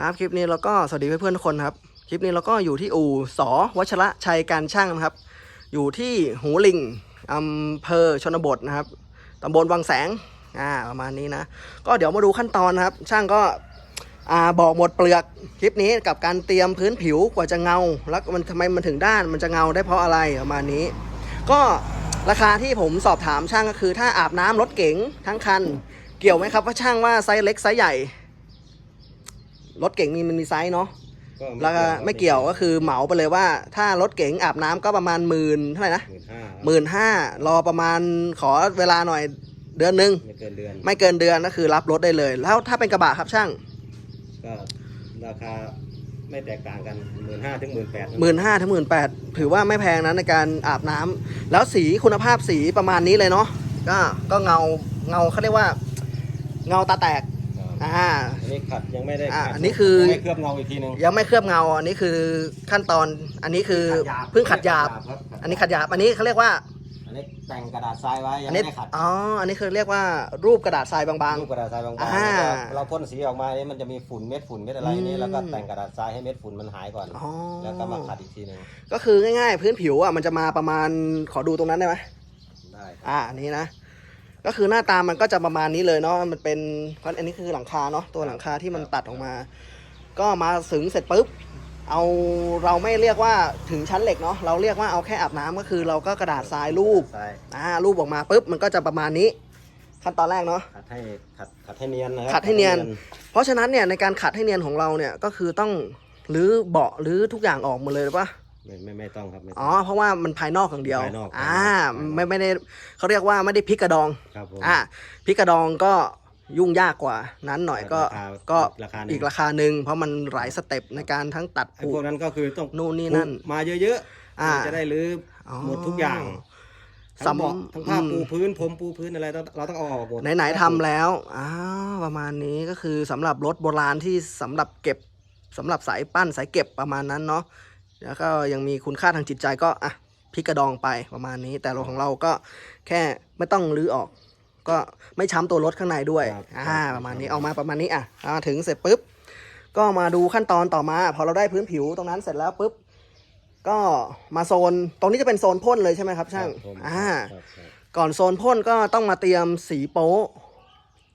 ครับคลิปนี้เราก็สวัสดีเพื่อนๆทุกคนครับคลิปนี้เราก็อยู่ที่อู่สอวัชระชัยการช่างนะครับ อยู่ที่หูลิงอำเภอชนบทนะครับตำบลวังแสงอ่าประมาณนี้นะ ก็เดี๋ยวมาดูขั้นตอนนะครับ ช่างก็อ่าบอกหมดเปลือกคลิปนี้กับการเตรียมพื้นผิวกว่าจะเงา แล้วมันทำไมมันถึงด้านมันจะเงาได้เพราะอะไรประมาณนี้ ก็ราคาที่ผมสอบถามช่างก็คือ ถ้าอาบน้ำรถเก๋งทั้งคัน เกี่ยวไหมครับว่าช่างว่าไซส์เล็กไซส์ใหญ่ รถเก๋งมีมันมีไซส์เนาะแล้วก็ไม่เกี่ยวก็คือเหมาไปเลยว่า ถ้ารถเก๋งอาบน้ำก็ประมาณหมื่นเท่าไหร่นะหมื่นห้าหมื่นห้ารอประมาณขอเวลาหน่อยเดือนหนึ่งไม่เกินเดือนไม่เกินเดือนก็คือรับรถได้เลย แล้วถ้าเป็นกระบะครับช่างก็ราคาไม่แตกต่างกันหมื่นห้าถึงหมื่นแปดหมื่นห้าถึงหมื่นแปดถือว่าไม่แพงนะในการอาบน้ำแล้วสีคุณภาพสีประมาณนี้เลยเนาะก็ก็เงาเงาเขาเรียกว่า เงาตาแตก อ่า อันนี้ขัดยังไม่ได้อ่าขัดอันนี้คือยังไม่เคลือบเงาอีกทีหนึงยังไม่เคลือบเงา อันนี้คือขั้นตอน อันนี้คือเพิ่งขัดหยาบ ครับอันนี้ขัดหยาบ อันนี้เขาเรียกว่า อันนี้แต่งกระดาษทรายไว้ยัอังนไม่นี้ได้ขัดอ๋อ อันนี้คือเรียกว่ารูปกระดาษทรายบาง รูปกระดาษทรายบางๆอ่า แล้วก็เราพ่นสีออกมาเนี่ยมันจะมีฝุ่นเม็ดฝุ่นเม็ดอะไรอืมนี่แล้วก็แต่งกระดาษทรายให้เม็ดฝุ่นมันหายก่อน ๆ อ๋อ แล้วก็มาขัดอีกทีหนึงก็คือง่ายๆ พื้นผิวอะมันจะมาประมาณขอดูตรงนั้นได้ไหมได้ครับอ่าอันนี้นะ ก็คือหน้าตามันก็จะประมาณนี้เลยเนาะมันเป็นเพราะอันนี้คือหลังคาเนาะตัวหลังคาที่มันตัดออกมา ก็มาถึงเสร็จปุ๊บเอาเราไม่เรียกว่าถึงชั้นเหล็กเนาะเราเรียกว่าเอาแค่อาบน้ำก็คือ เราก็กระดาษทรายรูปทรายอ่ารูปออกมาปุ๊บมันก็จะประมาณนี้ ขั้นตอนแรกเนาะขัดให้ขัดขัดให้เนียนนะครัขัดให้เนียน เพราะฉะนั้นเนี่ยในการขัดให้เนียนของเราเนี่ยก็คือต้องรื้อเบาะรื้อทุกอย่างออกหมดเลยหรือปะ ไม่ไม่ไม่ต้องครับไม่ต้ง อ๋อเพราะว่ามันภายนอกอย่างเดียวภายนอกอ่าภายนอกไม่ไม่ได้เขาเรียกว่าไม่ได้พลิกกระดองครับผมอ่าพลิกกระดองก็ยุ่งยากกว่านั้นหน่อยก็ราคาก็ราคาหนึ่ง อีกราคาหนึ่งเพราะมันหลายสเต็ปในการทั้งตัดไอ้ผูพวกนั้นก็คือต้องนู่นนี่นั่นปลูกมาเยอะๆอ่าจะได้รื้อออหมดทุกอย่างสำทั้งเบาะทั้งผ้าอืม ปูพื้นผมปูพื้นอะไรเราเราต้องเอาออกหมดไหนๆทำแล้วอ้าวประมาณนี้ก็คือสำหรับรถโบราณที่สำหรับเก็บสำหรับสายปั้นสายเก็บประมาณนั้นเนาะ แล้วก็ยังมีคุณค่าทางจิตใจก็อะพลิกกระดองไปประมาณนี้ แต่รถของเราก็แค่ไม่ต้องรื้อออก ก็ไม่ช้ำตัวรถข้างในด้วยครับอ่าประมาณนี้เอามาประมาณนี้อะมาถึงเสร็จปุ๊บ ก็มาดูขั้นตอนต่อมาพอเราได้พื้นผิวตรงนั้นเสร็จแล้วปุ๊บ ก็มาโซนตรงนี้จะเป็นโซนพ่นเลยใช่ไหมครับช่างครับผมอ่าครับครับก่อนโซนพ่นก็ต้องมาเตรียมสีโป๊ะ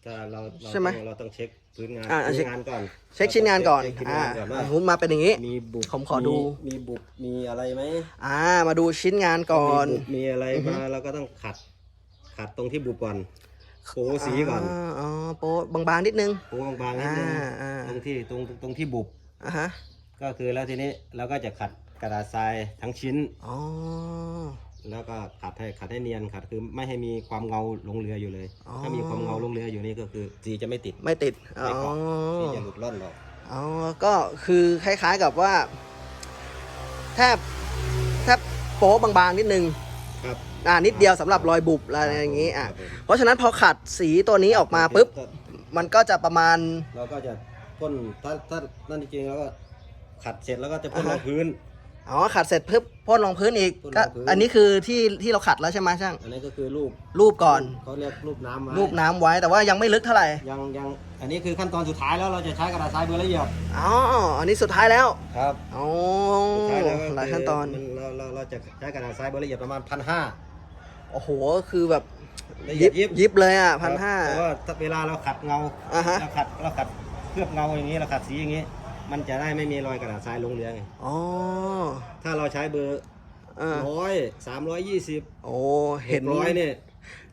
ถ้าเราเราใช่ไหม ต้องเราต้องเช็ค พื้นงานอ่าพื้นเช็ค งานก่อนเช็คชิ้นงานก่อนเช็คชิ้นอ่างานก่อนว่าผมมาเป็นอย่างนี้ มีบุบผมขอดู มีบุบมีอะไรไหมอ่า มาดูชิ้นงานก่อน มีบุบมีอะไรอือฮึมาเราก็ต้องขัด ขัดตรงที่บุบก่อนโปูสีก่อนาอ๋อโป๊ะบางๆนิดนึง โปูบางๆนิดนึงอ่าอ่า ตรงที่ตรงตรงที่บุบอะฮะก็คือแล้วทีนี้เราก็จะขัดกระดาษทรายทั้งชิ้น อ๋อ แล้วก็ขัดให้ขัดให้เนียนขัดคือไม่ให้มีความเงาลงเรืออยู่เลย อ๋อ ถ้ามีความเงาลงเรืออยู่นี่ก็คือสีจะไม่ติดไม่ติด อ๋ไม่อเกาะสีจะหลุดล่อนออกอ๋อ ก็คือคล้ายๆกับว่าแทบแทบโป๊ะบางๆนิดนึง ครับอ่า นิดเดียวสำหรับรอยบุบอะไรอย่างงี้ อะ ครับผมเพราะฉะนั้นพอขัดสีตัวนี้ออกมาปุ๊บมันก็จะประมาณ เราก็จะพ่นถ้าถ้านั่นจริงๆแล้วก็ขัดเสร็จแล้วก็จะพ่นอ่ารฮะองพื้น อ๋อขัดเสร็จปุ๊บพ่นรองพื้นอีกพ่นรองก็พื้น อันนี้คือที่ที่เราขัดแล้วใช่ไหมช่าง อันนี้ก็คือรูปรูปก่อน เขาเรียกรูปน้ำไว้รูปน้ำไว้แต่ว่ายังไม่ลึกเท่าไหร่ ยังยังอันนี้คือขั้นตอนสุดท้ายแล้วเราจะใช้กระดาษทรายเบอร์ละเอียดอ๋อ อันนี้สุดท้ายแล้วครับอ๋อสุดท้ายแล้วก็หลายขั้นตอนมัเราเราเราจะใช้กระดาษทรายเบอร์ละเอียดประมาณพันห้า โอ้โห คือแบบละเอียดยิบ ยิบเลยอะพันห้า เพราะว่าถ้าเวลาเราขัดเงาอ่าฮะ เราขัดเราขัดเคลือบเงาอย่างนี้เราขัดสีอย่างนี้ มันจะได้ไม่มีรอยกระดาษทรายลงเรือไงอ๋อถ้าเราใช้เบอร์อ่าร้อยสามร้อยยี่สิบโอ้เห็นร้อยเนี่ย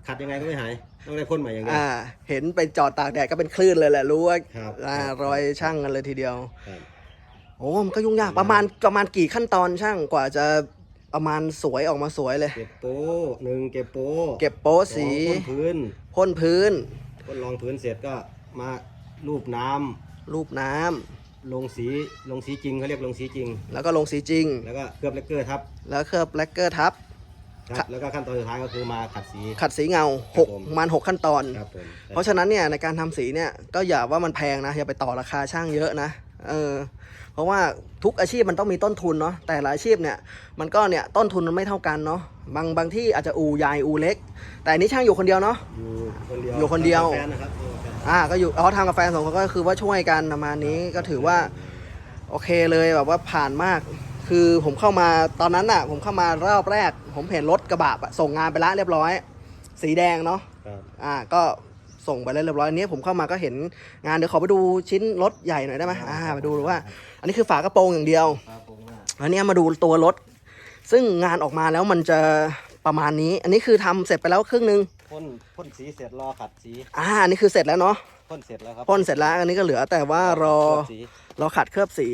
ขัดยังไงก็ไม่หายต้องได้พ่นใหม่อย่างเดียว อ่า เห็นไปจอดตากแดดก็เป็นคลื่นเลยแหละรู้ว่าครับอ่ารอยช่างกันเลยทีเดียว ครับ โอ้มันก็ยุ่งยากประมาณประมาณกี่ขั้นตอนช่างกว่าจะประมาณสวยออกมาสวยเลย เก็บโป๊หนึ่งเก็บโป๊เก็บโป๊ะสีสองพ่นพื้นพ่นพื้น พ่นรองพื้นเสร็จก็มารูปน้ำรูปน้ำ ลงสีลงสีจริงเขาเรียกลงสีจริง แล้วก็ลงสีจริง แล้วก็เคลือบเลกเกอร์ทับแล้วเคลือบแลกเกอร์ทับครับแล้วก็ขั้นตอนสุดท้ายก็คือมาขัดสี ขัดสีเงาหกครับผม ประมาณหกขั้นตอน ครับผมเพราะฉะนั้นเนี่ยในการทำสีเนี่ยก็อย่าว่ามันแพงนะอย่าไปต่อราคาช่างเยอะนะเออเพราะว่าทุกอาชีพมันต้องมีต้นทุนเนาะแต่ละอาชีพเนี่ยมันก็เนี่ยต้นทุนมันไม่เท่ากันเนาะบางบางที่อาจจะอูใหญ่อูเล็ก แต่อันนี้ช่างอยู่คนเดียวเนาะ อยู่คนเดียวอยู่คนเดียว แฟนนะครับ อยู่กับแฟนอ่าก็อยู่อ๋อทำกับแฟนสองคนก็คือว่าช่วยกันประมาณนี้ก็ถือว่าโอเคเลยแบบว่าผ่านมาก คือผมเข้ามาตอนนั้นอะ ผมเข้ามารอบแรก ผมเห็นรถกระบะอะส่งงานไปละเรียบร้อย สีแดงเนาะครับอ่าก็ส่งไปแล้วเรียบร้อยอันนี้ผมเข้ามาก็เห็นงานเดี๋ยวขอไปดูชิ้นรถใหญ่หน่อยได้ไหมอ่าไปดูว่า อันนี้คือฝากระโปรงอย่างเดียวครับผมว่าอันนี้มาดูตัวรถ ซึ่งงานออกมาแล้วมันจะประมาณนี้ อันนี้คือทำเสร็จไปแล้วครึ่งหนึง พ่นพ่นสีเสร็จรอขัดสีอ่าอันนี้คือเสร็จแล้วเนาะพ่นเสร็จแล้วครับพ่นเสร็จแล้วอันนี้ก็เหลือแต่ว่ารอเคลืบสีรอขัดเคลือบสี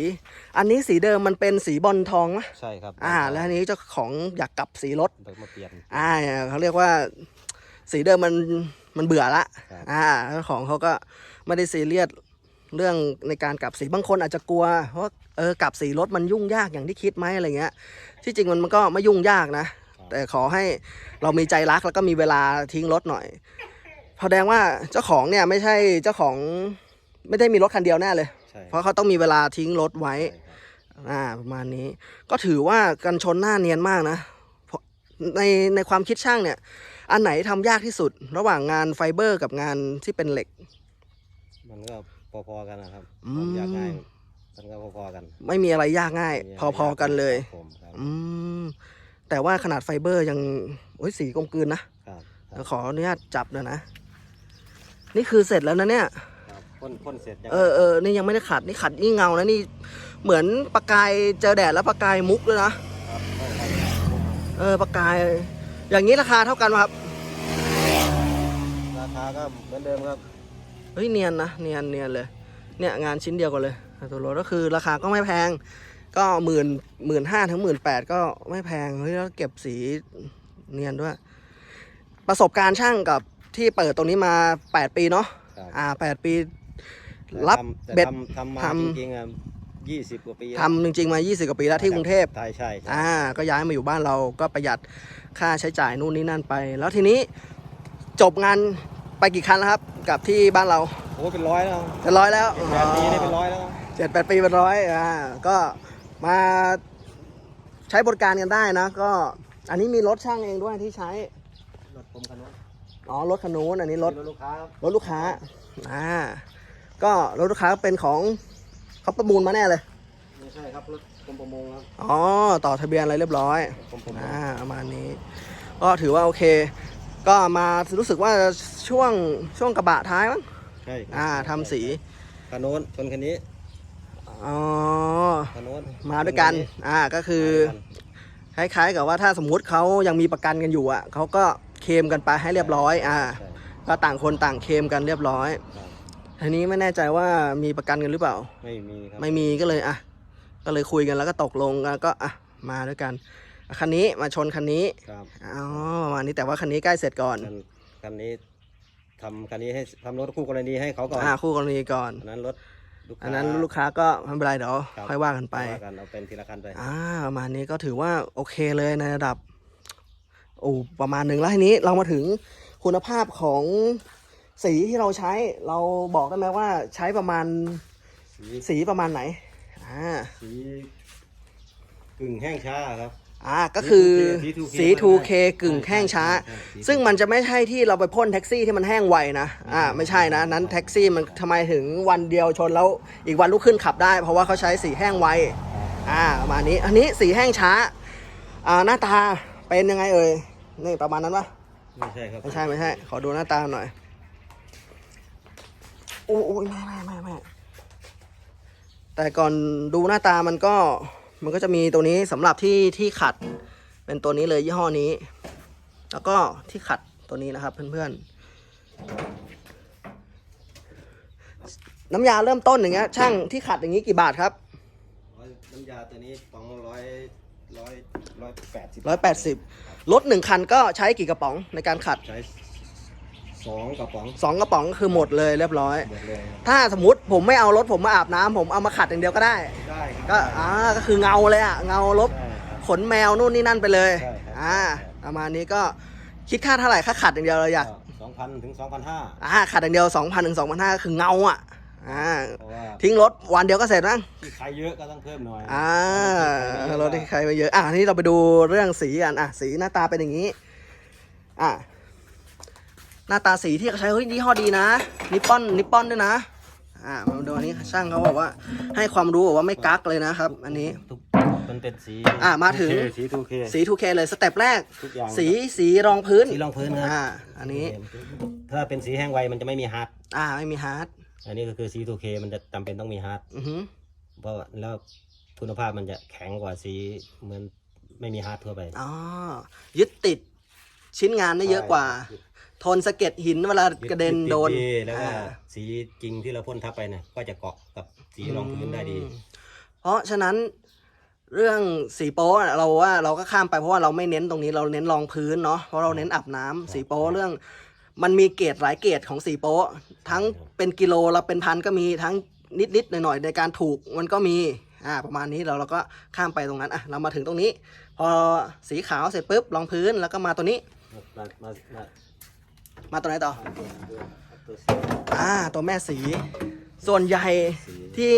อันนี้สีเดิมมันเป็นสีบอลทองนะใช่ครับอ่า แล้วอันนี้เจ้าของอยากกลับสีรถเดี๋ยวมาเปลี่ยนอ่าเขาเรียกว่าสีเดิมมันมันเบื่อละครับอ่าเจ้าของเขาก็ไม่ได้ซีเรียสเรื่องในการกลับสีบางคนอาจจะกลัวเพราะเออกลับสีรถมันยุ่งยากอย่างที่คิดไหมอะไรเงี้ยที่จริงมันมันก็ไม่ยุ่งยากนะ แต่ขอให้เรามีใจรักแล้วก็มีเวลาทิ้งรถหน่อยแสดงว่าเจ้าของเนี่ยไม่ใช่เจ้าของไม่ได้มีรถคันเดียวแน่เลย ใช่ เพราะเขาต้องมีเวลาทิ้งรถไว้ใช่ครับอ่าประมาณนี้ ก็ถือว่ากันชนหน้าเนียนมากนะเพราะในในความคิดช่างเนี่ย อันไหนทำยากที่สุด ระหว่างงานไฟเบอร์กับงานที่เป็นเหล็ก มันก็พอๆกันนะครับอืม ยากง่ายมันก็พอๆกันไม่มีอะไรยากง่ายมีะไรพอๆกันเลย ครับผมครับอืม แต่ว่าขนาดไฟเบอร์ยังโอ้ยสีกลมกลืนนะครับครัเดี๋บยวขออนุญาตจับหน่อยนะ นี่คือเสร็จแล้วนะเนี่ย ครับพ่นพ่นเสร็จยังเออเออนี่ยังไม่ได้ขัด นี่ขัดนี่เงานะนี่ เหมือนประกายเจอแดดแล้วประกายมุกเลยนะ ครับใช่ครับเออประกาย อย่างนี้ราคาเท่ากันไหมครับ ราคาก็เหมือนเดิมครับเฮ้ยเนียนนะเนียนเนียนเลย เนี่ยงานชิ้นเดียวกันเลยตัวรถก็คือราคาก็ไม่แพง ก็หมื่นหมื่นห้าถึงหมื่นแปดก็ไม่แพงเฮ้ยแล้วเก็บสีเนียนด้วย ประสบการณ์ช่างกับที่เปิดตรงนี้มา8ปีเนาะครับ อ่า8ปี รับแต่เบ็ดทำทำมาทำ จริงๆอะยี่สิบกว่าปีทำจริงๆมา 20 กว่าปีแล้วที่กรุงเทพ ใช่ใช่ใช่ อ่าก็ย้ายมาอยู่บ้านเราก็ประหยัดค่าใช้จ่ายนู่นนี่นั่นไป แล้วทีนี้จบงานไปกี่คันแล้วครับ กับที่บ้านเราโอ้เป็นร้อยแล้วจะร้อยแล้วแปดปีได้เป็นร้อยแล้ว เจ็ดแปดปีเป็นร้อยอ่าก็ มาใช้บริการกันได้นะ ก็อันนี้มีรถช่างเองด้วยที่ใช้ รถผมคันนู้นอ๋อรถคันนู้นอันนี้รถมีลูกค้าครับรถลูกค้าอ่าก็รถลูกค้าเป็นของเขาประมูลมาแน่เลยไม่ใช่ครับรถกรมประมงครับอ๋อต่อทะเบียนอะไรเรียบร้อยกรมประมงอ่าประมาณนี้ ก็ถือว่าโอเค ก็มารู้สึกว่าช่วงช่วงกระบะท้ายมั้งใช่ครับอ่าทำสีคันโน้นชนคันนี้ อ๋อคันโน้นมาด้วยกัน อ่า ก็คือ คล้ายๆกับว่าถ้าสมมุติเขายังมีประกันกันอยู่อะเขาก็เคลมกันไปให้เรียบร้อย อ่า ใช่ก็ต่างคนต่างเคลมกันเรียบร้อย ครับทีนี้ไม่แน่ใจว่ามีประกันกันหรือเปล่า ไม่มีครับไม่มีก็เลยอะ ก็เลยคุยกันแล้วก็ตกลงกันก็อะมาด้วยกันอะคันนี้มาชนคันนี้ครับอ๋อประมาณนี้แต่ว่าคันนี้ใกล้เสร็จก่อนคันคันนี้ทำคันนี้ให้ทำรถคู่กรณีให้เขาก่อนอ่าคู่กรณีก่อนอันนั้นรถ ลูกค้าอันนั้นลูกค้าก็ไม่เป็นไรเดี๋ยวรับค่อยว่ากันไป ว่ากันเอาเป็นทีละคันไป อ่าประมาณนี้ก็ถือว่าโอเคเลยในระดับโอ้ประมาณหนึ่งแล้วทีนี้เรามาถึงคุณภาพของสีที่เราใช้ เราบอกได้ไหมว่าใช้ประมาณสีสีประมาณไหนอ่าสีกึ่งแห้งช้าครับ อ่าก็คือ C2K สี 2K กึ่งแห้งช้า ใช่ใช่ ซึ่งมันจะไม่ใช่ที่เราไปพ่นแท็กซี่ที่มันแห้งไวนะอ่าไม่ใช่นะนั้นแท็กซี่มันทำไมถึงวันเดียวชนแล้วอีกวันลุกขึ้นขับได้ เพราะว่าเขาใช้สีแห้งไวอ่าประมาณนี้อันนี้สีแห้งช้าอ่าหน้าตาเป็นยังไงเอ่ยนี่ประมาณนั้นปะ ไม่ใช่ครับไม่ใช่ไม่ใช่ ขอดูหน้าตาหน่อยโอ้โอ้ยไม่ไม่ไม่ไม่แต่ก่อนดูหน้าตามันก็ มันก็จะมีตัวนี้สำหรับที่ที่ขัด เป็นตัวนี้เลยยี่ห้อนี้ แล้วก็ที่ขัดตัวนี้นะครับ เพื่อนๆ น้ำยาเริ่มต้นอย่างเงี้ยช่างที่ขัดอย่างนี้กี่บาทครับร้อยน้ำยาตัวนี้สองร้อยร้อยร้อยแปดสิบร้อยแปดสิบรถหนึ่งคันก็ใช้กี่กระป๋องในการขัดใช้ สองกระป๋องสองกระป๋องคือหมดเลยเรียบร้อย หมดเลยถ้าสมมติผมไม่เอารถผมมาอาบน้ำผมเอามาขัดอย่างเดียวก็ได้ ได้ครับก็อ่าก็คือเงาเลยอะเงาลบใช่ครับ ขนแมวนู่นนี่นั่นไปเลยใช่ครับ อ่าประมาณนี้ก็คิดค่าเท่าไหร่ค่าขัดอย่างเดียวเลยอยากสองพันถึงสองพันห้าอ่าขัดอย่างเดียว2,000ถึง2,500ก็คือเงาอะอ่าเพราะว่าทิ้งรถวันเดียวก็เสร็จมั้ง ที่ใครเยอะก็ต้องเพิ่มหน่อยอ่ารถที่ใครไปเยอะ อะทีนี้เราไปดูเรื่องสีกัน อะ สีหน้าตาเป็นอย่างนี้ อะ น้าตาสีที่เขาใช้เฮ้ยยี่ห้อดีนะนิปปอนนิปปอนด้วยนะอ่ามาดูอันนี้ช่างเขาบอกว่าให้ความรู้บอกว่าไม่กักเลยนะครับ อันนี้ทุกมันเป็นสีอะมาถึง 2K สี 2K สี 2K เลยสเต็ปแรก ทุกอย่างสีสีรองพื้นสีรองพื้นครับ อ่าอันนี้ถ้าเป็นสีแห้งไวมันจะไม่มีฮาร์ดอ่าไม่มีฮาร์ดอันนี้ก็คือสี 2K มันจะจำเป็นต้องมีฮาร์ดอือหือเพราะว่าแล้วคุณภาพมันจะแข็งกว่าสีเหมือนไม่มีฮาร์ดทั่วไป อ๋อยึดติดชิ้นงานได้เยอะกว่า ทนสะเก็ดหินเวลากระเด็นโดนยึแล้วก็อ่า สีจริงที่เราพ่นทับไปเนี่ยก็จะเกาะกับสีรองพื้นได้ดี เพราะฉะนั้นเรื่องสีโป๊ะเราว่าเราก็ข้ามไปเพราะว่าเราไม่เน้นตรงนี้เราเน้นรองพื้นเนาะเพราะเราเน้นอาบน้ำสีโป๊ะเรื่อง มันมีเกรดหลายเกรดของสีโป๊ะทั้งเป็นกิโลเราเป็นพันก็มีทั้งนิดๆหน่อยๆในการถูกมันก็มีอ่าประมาณนี้เราเราก็ข้ามไปตรงนั้นอะเรามาถึงตรงนี้ พอสีขาวเสร็จปุ๊บรองพื้นแล้วก็มาตัวนี้ มามามา มาตัวไหนต่อตัวสีอ่า ตัวแม่สี ส่วนใหญ่สีที่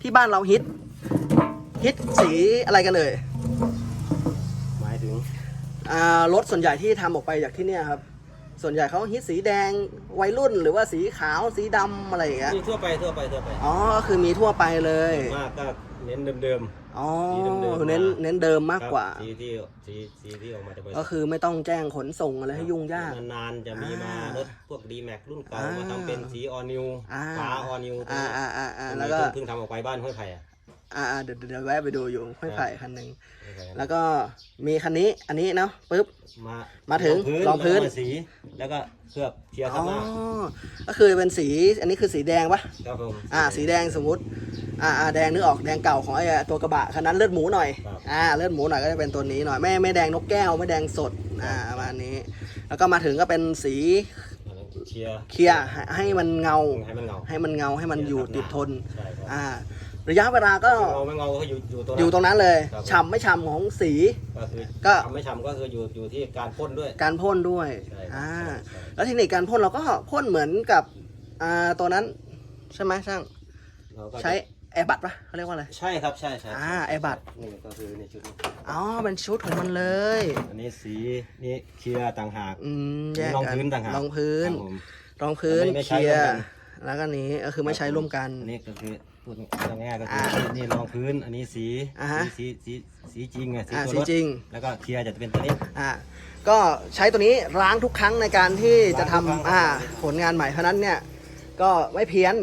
ที่บ้านเราฮิต ฮิตสีอะไรกันเลยหมายถึง อ่ารถส่วนใหญ่ที่ทำออกไปจากที่เนี่ยครับ ส่วนใหญ่เขาฮิตสีแดงวัยรุ่น หรือว่าสีขาวสีดำอะไรอย่างเงี้ย นี่ทั่วไปทั่วไปทั่วไป อ๋อก็คือมีทั่วไปเลย มากก็เน้นเดิม อ๋อสีเดิมๆเน้นมา เน้นเดิมๆมากกว่า ครับสีที่สีสีที่ออกมาจะบริสุก็ทธิ์คือไม่ต้องแจ้งขนส่งอะไรให้ยุ่งยาก นานๆจะมีมาอ่ารถพวกดีแม็กรุ่นเก่าอ่ามมาทำเป็นสีออนิวอ่า ฟ้าออนิวอ่าอ่าอ่าอ่าแล้แล้ววก็ก็เพิ่งทำออกไปบ้านห้วยไผ่อะ อ่าอ่าเดี๋ยวเดี๋ยวแวะไปดูอยู่ค่อยไผ่คันหนึ่งห้วยไผ่แล้วก็มีคันนี้อันนี้เนาะปุ๊บ มามาถึงรองพื้น แล้วก็มาสี แล้วก็เคลือบเคลียร์อ๋ข้าองหน้าก็คือเป็นสีอันนี้คือสีแดงปะครับผม อ่า สีแดงสมมุติอ่าอ่าแดงนึกออกแดงเก่าของไอ้ตัวกระบะคันนั้นเลือดหมูหน่อยครับ อ่าเลือดหมูหน่อยก็จะเป็นตัวนี้หน่อยไม่ไม่แดงนกแก้วไม่แดงสดอ่าประมาณนี้ แล้วก็มาถึงก็เป็นสีเคลียร์เคลียร์ให้ให้มันเงา ให้มันเงาให้มันเงาให้มันอยู่ติดทน ใช่ครับอ่า ระยะเวลาก็เงาไม่เงาก็อยู่อยู่ตรงอยู่ตรงนั้นเลยครับ ฉ่ำไม่ฉ่ำของสี ก็คือก็ ทำไม่ทำก็คืออยู่อยู่ที่การพ่นด้วยการพ่นด้วยใช่ครับอ่าใช่ใช่แล้วเทคนิคการพ่นเราก็พ่นเหมือนกับอ่าตัวนั้นใช่ไหมช่างเราก็จะใช้แอร์บัตปะเขาเรียกว่าอะไร ใช่ครับใช่ใช่อ่าแอร์บัตนี่ก็คือในชุดนี้อ๋อเป็นชุดของมันเลย อันนี้สีนี่เคลียร์ต่างหาก อืมแยกรองกันพื้นต่างหากรองพื้น ครับผม รองพื้นอันนี้ไม่เคใช้ลียร่วมร์กันแล้วก็นี้ก็คือไม่ใช้ร่วมกัน อันนี้ก็คือ พูดง่ายๆก็คืออ่านี่รองพื้นอันนี้สีอ่าฮะสีสีสีจริงอะสีอ่าตัวสีรถจริง แล้วก็เคลียร์จะเป็นตัวนี้ อ่าก็ใช้ตัวนี้ล้างทุกครั้งในการที่จะทำล้างทุกครั้งอ่าผลงานใหม่เพราะฉะนั้นเนี่ยก็ไม่เพี้ยน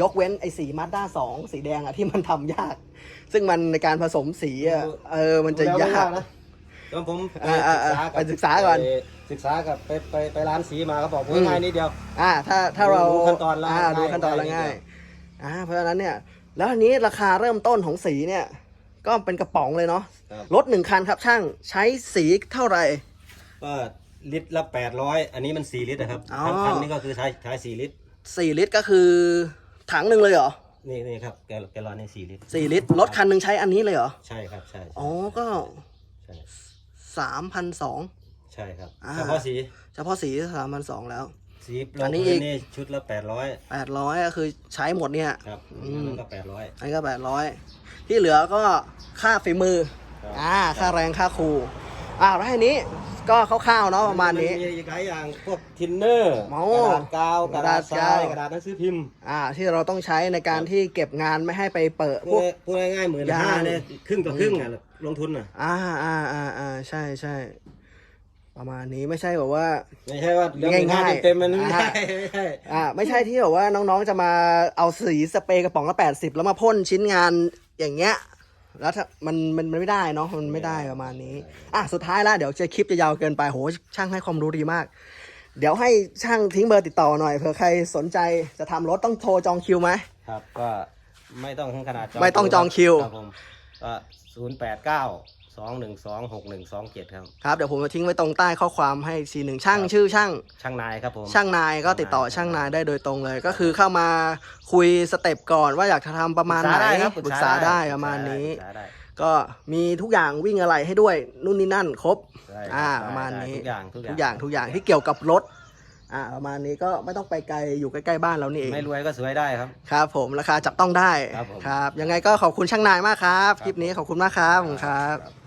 ยกเว้นไอ้สีมาด้าสองสีแดงอะที่มันทำยาก ซึ่งมันในการผสมสีอะเออมันจะดูแล้วยากไม่นะตอนผมอ่าอ่าอ่าไปศึกษาก่อน ไปศึกษากับไปไปไปร้านสีมาเขาบอกอืว่ามง่ายนิดเดียว อ่าถ้าถ้าเราดูขั้นตอนละอ่าดูง่ายขั้นตอนละง่ายง่าย อ่าเพราะฉะนั้นเนี่ย แล้วอันนี้ราคาเริ่มต้นของสีเนี่ย ก็เป็นกระป๋องเลยเนาะครับ รถหนึ่งคันครับช่างใช้สีเท่าไหร่ ก็ลิตรละแปดร้อยอันนี้มันสี่ลิตรนะครับอ๋อ ทั้งคันนี่ก็คือใช้ใช้สี่ลิตร สี่ลิตรก็คือถังหนึ่งเลยเหรอนี่นี่ครับแกลแกลลอนนี่สี่ลิตร สี่ลิตรรถคันหนึ่งใช้อันนี้เลยเหรอใช่ครับใช่ใช่อ๋อก็ใช่สามพันสอง ใช่ครับอ่า เฉพาะสี เฉพาะสีสามพันสองแล้ว สีอันนี้ลงพื้อีก นี่ชุดละแปดร้อยแปดร้อยก็คือใช้หมดเนี่ย ครับอืมอันนั้นก็แปดร้อย อันนี้ก็แปดร้อยที่เหลือก็ค่าฝีมือครับ อ่าค่าแรงค่าครูอ่าแล้วทีนี้ก็คร่าวๆเนาะประมาณนี้ มีอีกหลายอย่างพวกทินเนอร์โอ้กระดาษกาวกระดาษทรายกระดาษกาว กระดาษหนังสือพิมพ์อ่าที่เราต้องใช้ในการที่เก็บงานไม่ให้ไปเปิดพพูวดก พูดง่ายๆหมื่นยา ห้างเนี่ยครึ่งต่อครึ่งอะลงทุนอะ อ่าอ่าอ่าอ่าใช่ใช่ ประมาณนี้ไม่ใช่แบบว่า ไม่ใช่ว่าเรื่องหมื่นห้าง่ายๆเต็มๆมันไม่อ่าใช่ไม่ใช่อ่าไม่ใช่ที่แบบว่าน้องๆจะมาเอาสีสเปรย์กระป๋องละแปดสิบแล้วมาพ่นชิ้นงานอย่างเงี้ย แล้วถ้ามันมันมันไม่ได้เนาะมันไม่ได้ประมาณนี้อะสุดท้ายแล้วเดี๋ยวจะคลิปจะยาวเกินไปโหช่างให้ความรู้ดีมาก เดี๋ยวให้ช่างทิ้งเบอร์ติดต่อหน่อยเผื่อใครสนใจจะทำรถต้องโทรจองคิวไหมครับก็ไม่ต้องถึงขนาดไม่ต้องจองคิวรับผมก็ศูนย์แปดเก้า สองหนึ่งสองหกหนึ่งสองเจ็ดครับ ครับเดี๋ยวผมจะทิ้งไว้ตรงใต้ข้อความให้ทีหนึ่งช่างชื่อช่าง ช่างนายครับผม ช่างนายก็ติดต่อช่างนายได้โดยตรงเลย ก็คือเข้ามาคุยสเต็ปก่อนว่าอยากจะทำประมาณไหนปรึกษาได้ครับปรึกษาได้ประมาณนี้ ปรึกษาได้ก็มีทุกอย่างวิ่งอะไรให้ด้วยนู่นนี่นั่นครบ ได้อ่าได้ประมาณได้นี้ทุกอย่างทุกอย่างทุกอย่างทุกอย่างที่เกี่ยวกับรถอ่าประมาณนี้ก็ไม่ต้องไปไกลอยู่ใกล้ๆบ้านเรานี่เองไม่รวยก็สวยได้ครับ ครับ ผมราคาจับต้องได้ครับผม ครับยังไงก็ขอบคุณช่างนายมากครับคลิปนี้ขอบคุณมากครับผมครับ ครับ